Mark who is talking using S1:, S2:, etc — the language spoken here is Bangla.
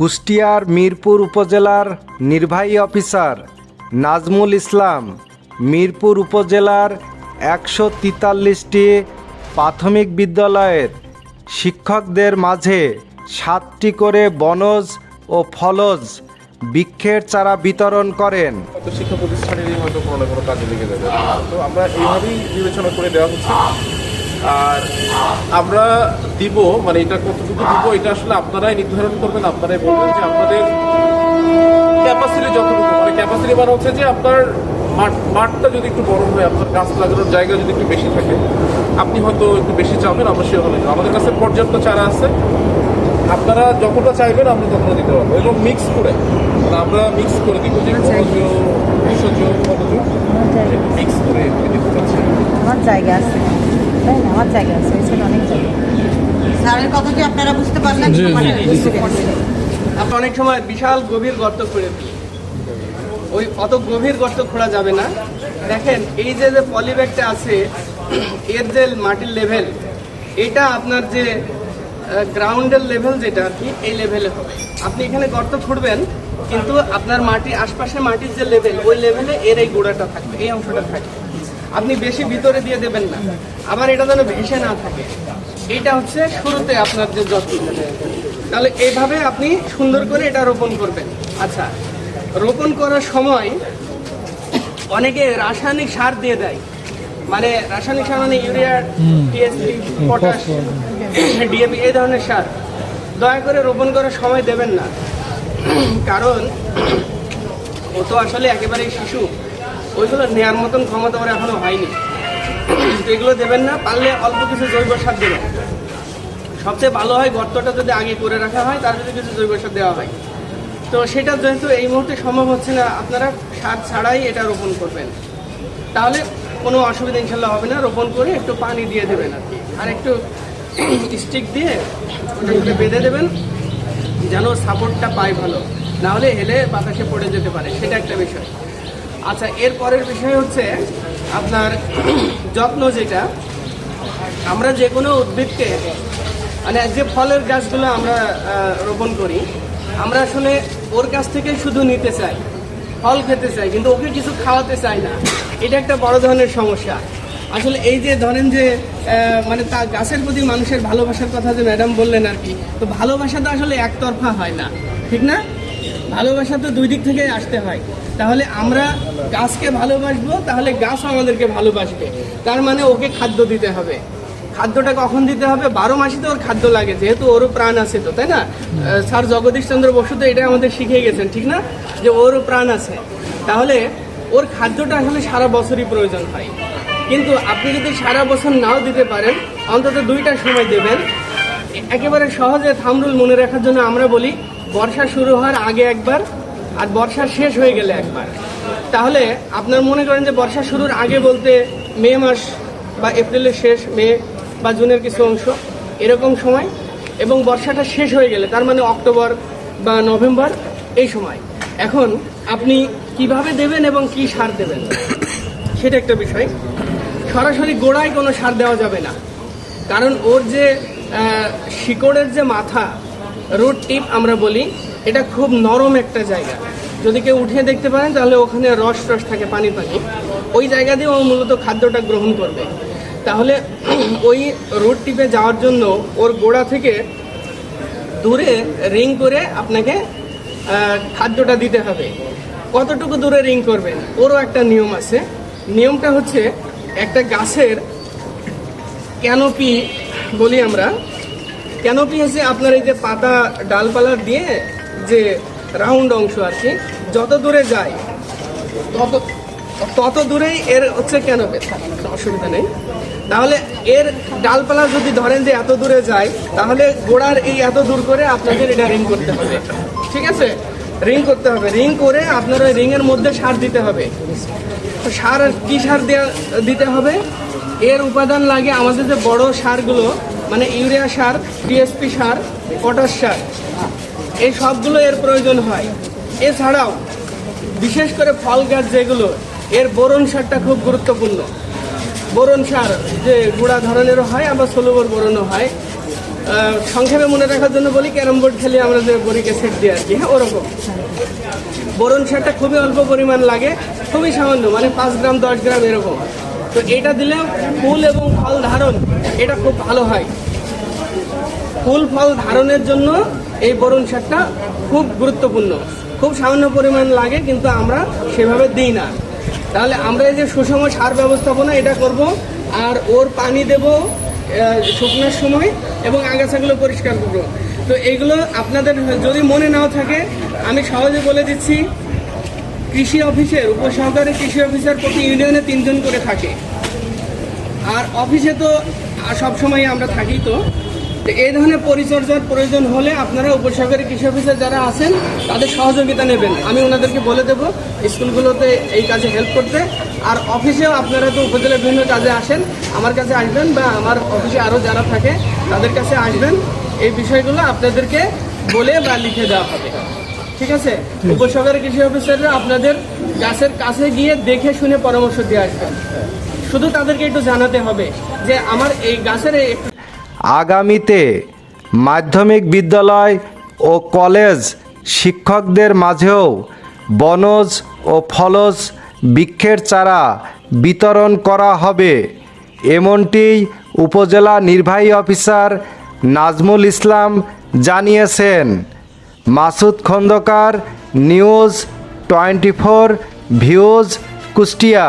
S1: কুষ্টিয়ার মিরপুর উপজেলার নির্বাহী অফিসার নাজমুল ইসলাম। মিরপুর উপজেলার একশো তিতাল্লিশটি প্রাথমিক বিদ্যালয়ের শিক্ষকদের মাঝে সাতটি করে বনজ ও ফলজ বৃক্ষের চারা বিতরণ করেন।
S2: শিক্ষা প্রতিষ্ঠানেরই হয়তো কোনো না কোনো কাজে লেগে যাবে। তো আমরা এইভাবেই বিবেচনা করে দেওয়া হচ্ছে। আর আমরা দিব মানে এটা কতটুকু দিব এটা আসলে আপনারাই নির্ধারণ করবেন আপনারাই বলবেন যে আপনাদের ক্যাপাসিটি যতটুকু। মানে ক্যাপাসিটি মানে হচ্ছে যে আপনার মাঠ মাঠটা যদি একটু বড় হয় আপনার গাছ লাগানোর জায়গা যদি একটু বেশি থাকে আপনি হয়তো একটু বেশি চাবেন আমরা সেভাবে। আমাদের কাছে পর্যাপ্ত চারা আছে। আপনারা যতটা চাইবেন আমরা ততটা দিতে পারব। এবং মিক্স করে মানে আমরা মিক্স করে দিব যে ভেষজ ফলজ মিক্স করে দিতে চাচ্ছি
S3: আমার জায়গা আছে। তাই না? আমার জায়গা আছে এছাড়া অনেক জায়গা।
S4: স্যারের কথা কি আপনারা বুঝতে পারলেন?
S3: বুঝতে
S5: অনেক সময় বিশাল গভীর গর্ত করে ওই অত গভীর গর্ত খোঁড়া যাবে না। দেখেন এই যে যে পলিব্যাগটা আছে এর যে মাটির লেভেল এটা আপনার যে গ্রাউন্ডের লেভেল যেটা আর কি এই লেভেলে হবে। আপনি এখানে গর্ত খুঁড়বেন কিন্তু আপনার মাটি আশপাশে মাটির যে লেভেল ওই লেভেলে এর এই গোড়াটা থাকবে এই অংশটা থাকবে। আপনি বেশি ভিতরে দিয়ে দেবেন না। আবার এটা যেন ভেসে না থাকে। এটা হচ্ছে শুরুতে আপনার যে যত্ন। তাহলে এইভাবে আপনি সুন্দর করে এটা রোপণ করবেন। আচ্ছা রোপণ করার সময় অনেকে রাসায়নিক সার দিয়ে দেয়। মানে রাসায়নিক সার মানে ইউরিয়া টিএসপি পটাশ ডিএপি এই ধরনের সার। দয়া করে রোপণ করার সময় দেবেন না। কারণ ও তো আসলে একেবারেই শিশু। ওইগুলো নেয়ার মতন ক্ষমতা ওর এখনও হয়নি। এগুলো দেবেন না, পারলে অল্প কিছু জৈব সার দেবেন। সবচেয়ে ভালো হয় গর্তটা যদি আগে করে রাখা হয়, তার যদি কিছু জৈব সার দেওয়া হয়। তো সেটা যেহেতু এই মুহূর্তে সম্ভব হচ্ছে না, আপনারা সার ছাড়াই এটা রোপণ করবেন। তাহলে কোনো অসুবিধা ইনশাল্লাহ হবে না, রোপণ করে একটু পানি দিয়ে দেবেন আর কি। আর একটু স্টিক দিয়ে ওটা বেঁধে দেবেন, যেন সাপোর্টটা পায় ভালো। না হলে হেলে বাতাসে পড়ে যেতে পারে, সেটা একটা বিষয়। আচ্ছা এর পরের বিষয় হচ্ছে আপনার যত্ন যেটা, আমরা যে কোনো উদ্ভিদকে মানে যে ফলের গাছগুলো আমরা রোপণ করি, আমরা আসলে ওর কাছ থেকে শুধু নিতে চাই, ফল খেতে চাই, কিন্তু ওকে কিছু খাওয়াতে চাই না। এটা একটা বড় ধরনের সমস্যা। আসলে এই যে ধরেন যে মানে তা গাছের প্রতি মানুষের ভালোবাসার কথা যে ম্যাডাম বললেন আর কি, তো ভালোবাসা তো আসলে একতরফা হয় না, ঠিক না? ভালোবাসা তো দুই দিক থেকে আসতে হয়। তাহলে আমরা গাছকে ভালোবাসবো, তাহলে গাছও আমাদেরকে ভালোবাসবে। তার মানে ওকে খাদ্য দিতে হবে। খাদ্যটা কখন দিতে হবে? বারো মাসে তো ওর খাদ্য লাগে, যেহেতু ওরও প্রাণ আছে তো, তাই না? স্যার জগদীশ চন্দ্র বসু তো এটা আমাদের শিখিয়ে গেছেন, ঠিক না? যে ওরও প্রাণ আছে। তাহলে ওর খাদ্যটা আসলে সারা বছরই প্রয়োজন হয়। কিন্তু আপনি যদি সারা বছর নাও দিতে পারেন, অন্তত দুইটা সময় দেবেন। একেবারে সহজে থামরুল মনে রাখার জন্য আমরা বলি বর্ষা শুরু হওয়ার আগে একবার আর বর্ষা শেষ হয়ে গেলে একবার। তাহলে আপনার মনে করেন যে বর্ষা শুরুর আগে বলতে মে মাস বা এপ্রিলের শেষ, মে বা জুনের কিছু অংশ এরকম সময় এবং বর্ষাটা শেষ হয়ে গেলে, তার মানে অক্টোবর বা নভেম্বর এই সময়। এখন আপনি কীভাবে দেবেন এবং কি সার দেবেন? সেটা একটা বিষয়। সরাসরি গোড়ায় কোনো সার দেওয়া যাবে না। কারণ ওর যে শিকড়ের যে মাথা রুট টিপ আমরা বলি, এটা খুব নরম একটা জায়গা। যদি কেউ উঠে দেখতে পারেন, তাহলে ওখানে রস রস থাকে, পানি পানি। ওই জায়গা দিয়ে ও মূলত খাদ্যটা গ্রহণ করবে। তাহলে ওই রুট টিপে যাওয়ার জন্য ওর গোড়া থেকে দূরে রিং করে আপনাকে খাদ্যটা দিতে হবে। কতটুকু দূরে রিং করবেন? ওরও একটা নিয়ম আছে। নিয়মটা হচ্ছে, একটা গাছের ক্যানোপি বলি আমরা ক্যানোপি হচ্ছে আপনার এই যে পাতা ডালপালা দিয়ে যে রাউন্ড অংশ আর কি, যত দূরে যায়, তত তত দূরেই এর হচ্ছে ক্যানোপি অসুবিধা নেই। তাহলে এর ডালপালা যদি ধরেন যে এত দূরে যায়, তাহলে গোড়ার এই এত দূর করে আপনাদের এটা রিং করতে হবে। ঠিক আছে? রিং করতে হবে। রিং করে আপনার ওই রিংয়ের মধ্যে সার দিতে হবে। সার কি সার দেওয়া দিতে হবে? এর উপাদান লাগে আমাদের যে বড় সারগুলো মানে ইউরিয়া সার টিএসপি সার, পটাশ সার, এই সবগুলো এর প্রয়োজন হয়। এছাড়াও, বিশেষ করে ফল গাছ যেগুলো, এর বোরন সারটা খুব গুরুত্বপূর্ণ। বোরন সার যে গুঁড়া ধরনেরও হয়, আবার ষোলোবর বোরনও হয়। সংক্ষেপে মনে রাখার জন্য বলি, ক্যারাম বোর্ড খেলে আমরা যে বড়িকে সেট দিই আর কি হ্যাঁ ওরকম। বোরন সারটা খুবই অল্প পরিমাণ লাগে, খুবই সামান্য মানে পাঁচ গ্রাম, দশ গ্রাম এরকম। তো এটা দিলে ফুল এবং ফল ধারণ এটা খুব ভালো হয়। ফুল ফল ধারণের জন্য এই বোরন সারটা খুব গুরুত্বপূর্ণ। খুব সামান্য পরিমাণ লাগে, কিন্তু আমরা সেভাবে দিই না। তাহলে আমরা এই যে সুষম সার ব্যবস্থাপনা এটা করব, আর ওর পানি দেব শুকনোর সময়, এবং আগাছাগুলো পরিষ্কার করব। তো এগুলো আপনাদের যদি মনে নাও থাকে, আমি সহজে বলে দিচ্ছি, কৃষি অফিসের, উপসহকারী কৃষি অফিসার প্রতি ইউনিয়নে তিনজন করে থাকে। আর অফিসে তো সবসময় আমরা থাকি তো। এই ধরনের পরিচর্যার প্রয়োজন হলে আপনারা উপসহকারী কৃষি অফিসার যারা আছেন, তাদের সহযোগিতা নেবেন। আমি ওনাদেরকে বলে দেবো, স্কুলগুলোতে এই কাজে হেল্প করতে। আর অফিসেও আপনারা তো উপজেলার বিভিন্ন কাজে আসেন, আমার কাছে আসবেন বা আমার অফিসে আরও যারা থাকে, তাদের কাছে আসবেন। এই বিষয়গুলো আপনাদেরকে বলে বা লিখে দেওয়া হবে। ঠিক আছে? উপসহকারী কৃষি অফিসাররা আপনাদের গাছের কাছে গিয়ে দেখে শুনে পরামর্শ দিয়ে আসবেন। শুধু তাদেরকে একটু জানাতে হবে যে আমার এই গাছের
S1: আগামীতে মাধ্যমিক বিদ্যালয় ও কলেজ শিক্ষকদের মাঝেও বনজ ও ফলজ বৃক্ষের চারা বিতরণ করা হবে। এমনটি উপজেলা নির্বাহী অফিসার নাজমুল ইসলাম জানিয়েছেন। Masud Khandakar, news twenty four views Kushtia.